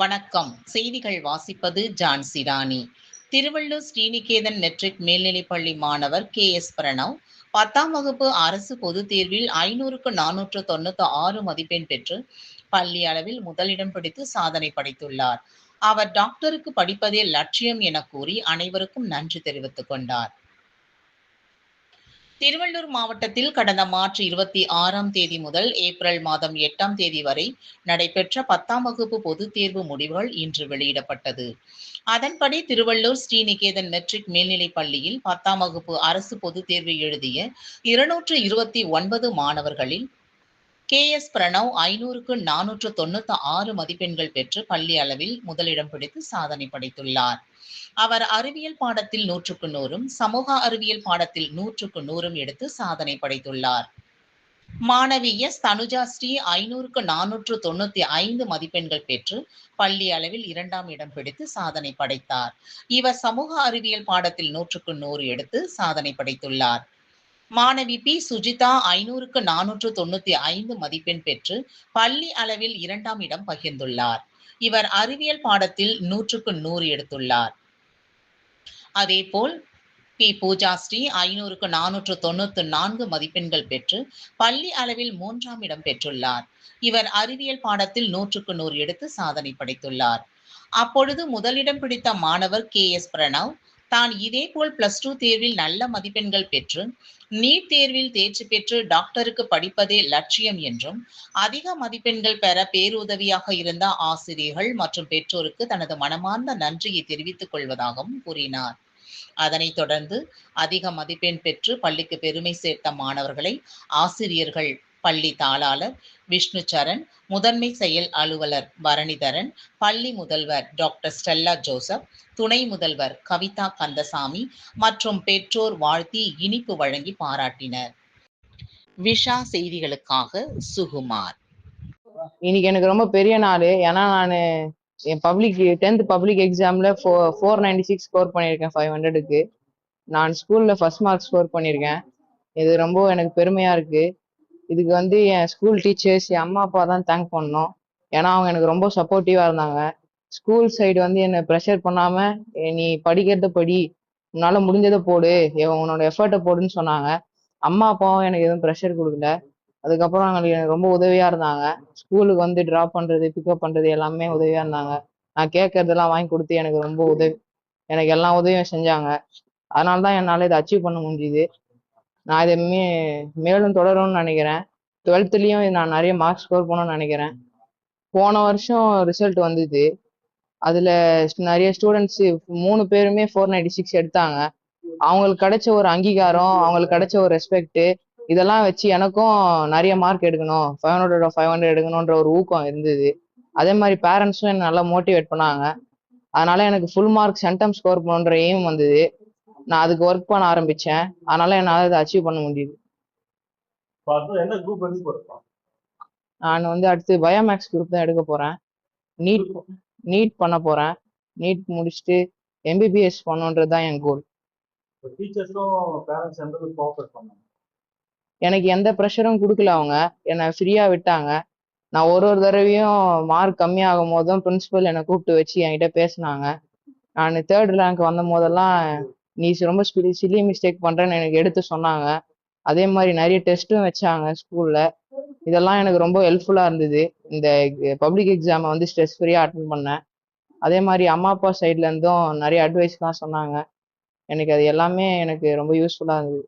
வணக்கம். செய்திகள் வாசிப்பது ஜான்சி ராணி திருவள்ளூர் ஸ்ரீநிகேதன் மெட்ரிக் மேல்நிலைப்பள்ளி மாணவர் கே. எஸ். பிரணவ். பத்தாம் வகுப்பு அரசு பொதுத் தேர்வில் ஐநூறுக்கு நானூற்று தொண்ணூத்தி ஆறு மதிப்பெண் பெற்று பள்ளி அளவில் முதலிடம் பிடித்து சாதனை படைத்துள்ளார். அவர் டாக்டருக்கு படிப்பதே லட்சியம் என கூறி அனைவருக்கும் நன்றி தெரிவித்துக் கொண்டார். திருவள்ளூர் மாவட்டத்தில் கடந்த மார்ச் இருபத்தி ஆறாம் தேதி முதல் ஏப்ரல் மாதம் எட்டாம் தேதி வரை நடைபெற்ற பத்தாம் வகுப்பு பொதுத் தேர்வு முடிவுகள் இன்று வெளியிடப்பட்டது. அதன்படி திருவள்ளூர் ஸ்ரீநிகேதன் மெட்ரிக் மேல்நிலைப் பள்ளியில் பத்தாம் வகுப்பு அரசு பொதுத் தேர்வு எழுதிய இருநூற்று இருபத்தி ஒன்பது மாணவர்களில் கே எஸ் பிரணவ் ஐநூறுக்கு நானூற்று தொண்ணூத்தி ஆறு மதிப்பெண்கள் பெற்று பள்ளி அளவில் முதலிடம் பிடித்து சாதனை படைத்துள்ளார். அவர் அறிவியல் பாடத்தில் நூற்றுக்கு நூறும் சமூக அறிவியல் பாடத்தில் நூற்றுக்கு நூறும் எடுத்து சாதனை படைத்துள்ளார். மாணவி எஸ் தனுஜா ஸ்ரீ ஐநூறுக்கு நானூற்று தொண்ணூத்தி ஐந்து மதிப்பெண்கள் பெற்று பள்ளி அளவில் இரண்டாம் இடம் பிடித்து சாதனை படைத்தார். இவர் சமூக அறிவியல் பாடத்தில் நூற்றுக்கு நூறு எடுத்து சாதனை படைத்துள்ளார். மாணவி பி. சுஜிதா ஐநூறுக்கு நானூற்று தொண்ணூத்தி ஐந்து மதிப்பெண் பெற்று பள்ளி அளவில் இரண்டாம் இடம் பகிர்ந்துள்ளார். இவர் அறிவியல் பாடத்தில் நூற்றுக்கு நூறு எடுத்துள்ளார். அதேபோல் பி. பூஜாஸ்ரீ ஐநூறுக்கு நானூற்று தொண்ணூத்தி நான்கு மதிப்பெண்கள் பெற்று பள்ளி அளவில் மூன்றாம் இடம் பெற்றுள்ளார். இவர் அறிவியல் பாடத்தில் நூற்றுக்கு நூறு எடுத்து சாதனை படைத்துள்ளார். அப்பொழுது முதலிடம் பிடித்த மாணவர் கே. எஸ். பிரணவ் தான் இதேபோல் பிளஸ் டூ தேர்வில் நல்ல மதிப்பெண்கள் பெற்று நீட் தேர்வில் தேர்ச்சி பெற்று டாக்டருக்கு படிப்பதே லட்சியம் என்றும் அதிக மதிப்பெண்கள் பெற பேருதவியாக இருந்த ஆசிரியர்கள் மற்றும் பெற்றோருக்கு தனது மனமார்ந்த நன்றியை தெரிவித்துக் கொள்வதாகவும் கூறினார். அதனைத் தொடர்ந்து அதிக மதிப்பெண் பெற்று பள்ளிக்கு பெருமை சேர்த்த மாணவர்களை ஆசிரியர்கள் பள்ளி தாளாளர் விஷ்ணு சரண் முதன்மை செயல் அலுவலர் பரணிதரன் பள்ளி முதல்வர் டாக்டர் ஸ்டெல்லா ஜோசப் துணை முதல்வர் கவிதா கந்தசாமி மற்றும் பெற்றோர் வாழ்த்தி இனிப்பு வழங்கி பாராட்டினர். விஷா செய்திகளுக்காக சுகுமார். இன்னைக்கு எனக்கு ரொம்ப பெரிய நாள். ஏன்னா நான் என் பப்ளிக் டென்த் பப்ளிக் எக்ஸாமில் ஃபோ ஃபோர் நைன்டி சிக்ஸ் ஸ்கோர் பண்ணியிருக்கேன் ஃபைவ் ஹண்ட்ரடுக்கு நான் ஸ்கூலில் ஃபர்ஸ்ட் மார்க் ஸ்கோர் பண்ணியிருக்கேன். இது ரொம்ப எனக்கு பெருமையாக இருக்குது இதுக்கு வந்து என் ஸ்கூல் டீச்சர்ஸ் என் அம்மா அப்பா தான் தேங்க் பண்ணணும் ஏன்னா அவங்க எனக்கு ரொம்ப சப்போர்ட்டிவாக இருந்தாங்க. ஸ்கூல் சைடு வந்து என்னை ப்ரெஷர் பண்ணாமல் நீ படிக்கிறத படி. உன்னால் முடிஞ்சதை போடு. உன்னோட எஃபர்ட்டை போடுன்னு சொன்னாங்க. அம்மா அப்பாவும் எனக்கு எதுவும் ப்ரெஷர் கொடுக்கல. அதுக்கப்புறம் அவங்களுக்கு எனக்கு ரொம்ப உதவியாக இருந்தாங்க. ஸ்கூலுக்கு வந்து ட்ராப் பண்ணுறது பிக்கப் பண்ணுறது எல்லாமே உதவியாக இருந்தாங்க. நான் கேட்கறதெல்லாம் வாங்கி கொடுத்து எனக்கு ரொம்ப உதவி எனக்கு எல்லா உதவியும் செஞ்சாங்க. அதனால தான் என்னால் இதை அச்சீவ் பண்ண முடிஞ்சுது. நான் இதை மே மேலும் தொடரும்னு நினைக்கிறேன். டுவெல்த்துலேயும் நான் நிறைய மார்க் ஸ்கோர் பண்ணணும்னு நினைக்கிறேன். போன வருஷம் ரிசல்ட் வந்தது. அதில் நிறைய ஸ்டூடெண்ட்ஸு மூணு பேருமே ஃபோர் நைன்டி சிக்ஸ் எடுத்தாங்க. அவங்களுக்கு கிடைச்ச ஒரு அங்கீகாரம் அவங்களுக்கு கிடைச்ச ஒரு ரெஸ்பெக்ட்டு இதெல்லாம் வச்சு எனக்கும் நிறைய மார்க் எடுக்கணும். ஃபைவ் ஹண்ட்ரட் ஃபைவ் ஹண்ட்ரட் எடுக்கணுன்ற ஒரு ஊக்கம் இருந்தது. அதே மாதிரி பேரண்ட்ஸும் என்னை நல்லா மோட்டிவேட் பண்ணாங்க. அதனால எனக்கு ஃபுல் மார்க் சென்டம் ஸ்கோர் பண்ணுன்ற எய்ம் வந்தது. நான் அதுக்கு ஒர்க் பண்ண ஆரம்பித்தேன் அதனால என்னால் அதை அச்சீவ் பண்ண முடியுது. நான் வந்து அடுத்து பயோமேக்ஸ் குரூப் தான் எடுக்க போகிறேன் நீட் நீட் பண்ண போகிறேன் நீட் முடிச்சுட்டு எம்பிபிஎஸ் பண்ணுன்றது தான் என் கோல் எனக்கு எந்த ப்ரெஷரும் கொடுக்கல அவங்க. என்னை ஃப்ரீயாக விட்டாங்க. நான் ஒரு ஒரு தடவையும் மார்க் கம்மியாகும் போதும் பிரின்சிபல் என்னை கூப்பிட்டு வச்சு என்கிட்ட பேசினாங்க. நான் தேர்ட் ரேங்க் வந்த போதெல்லாம் நீ ரொம்ப சில்லி மிஸ்டேக் பண்ணுறேன்னு எனக்கு எடுத்து சொன்னாங்க. அதே மாதிரி நிறைய டெஸ்ட்டும் வச்சாங்க ஸ்கூலில் இதெல்லாம் எனக்கு ரொம்ப ஹெல்ப்ஃபுல்லாக இருந்தது. இந்த பப்ளிக் எக்ஸாமை வந்து ஸ்ட்ரெஸ் ஃப்ரீயாக அட்டன் பண்ணேன். அதே மாதிரி அம்மா அப்பா சைட்லேருந்தும் நிறைய அட்வைஸ்லாம் சொன்னாங்க. எனக்கு அது எல்லாமே எனக்கு ரொம்ப யூஸ்ஃபுல்லாக இருந்தது.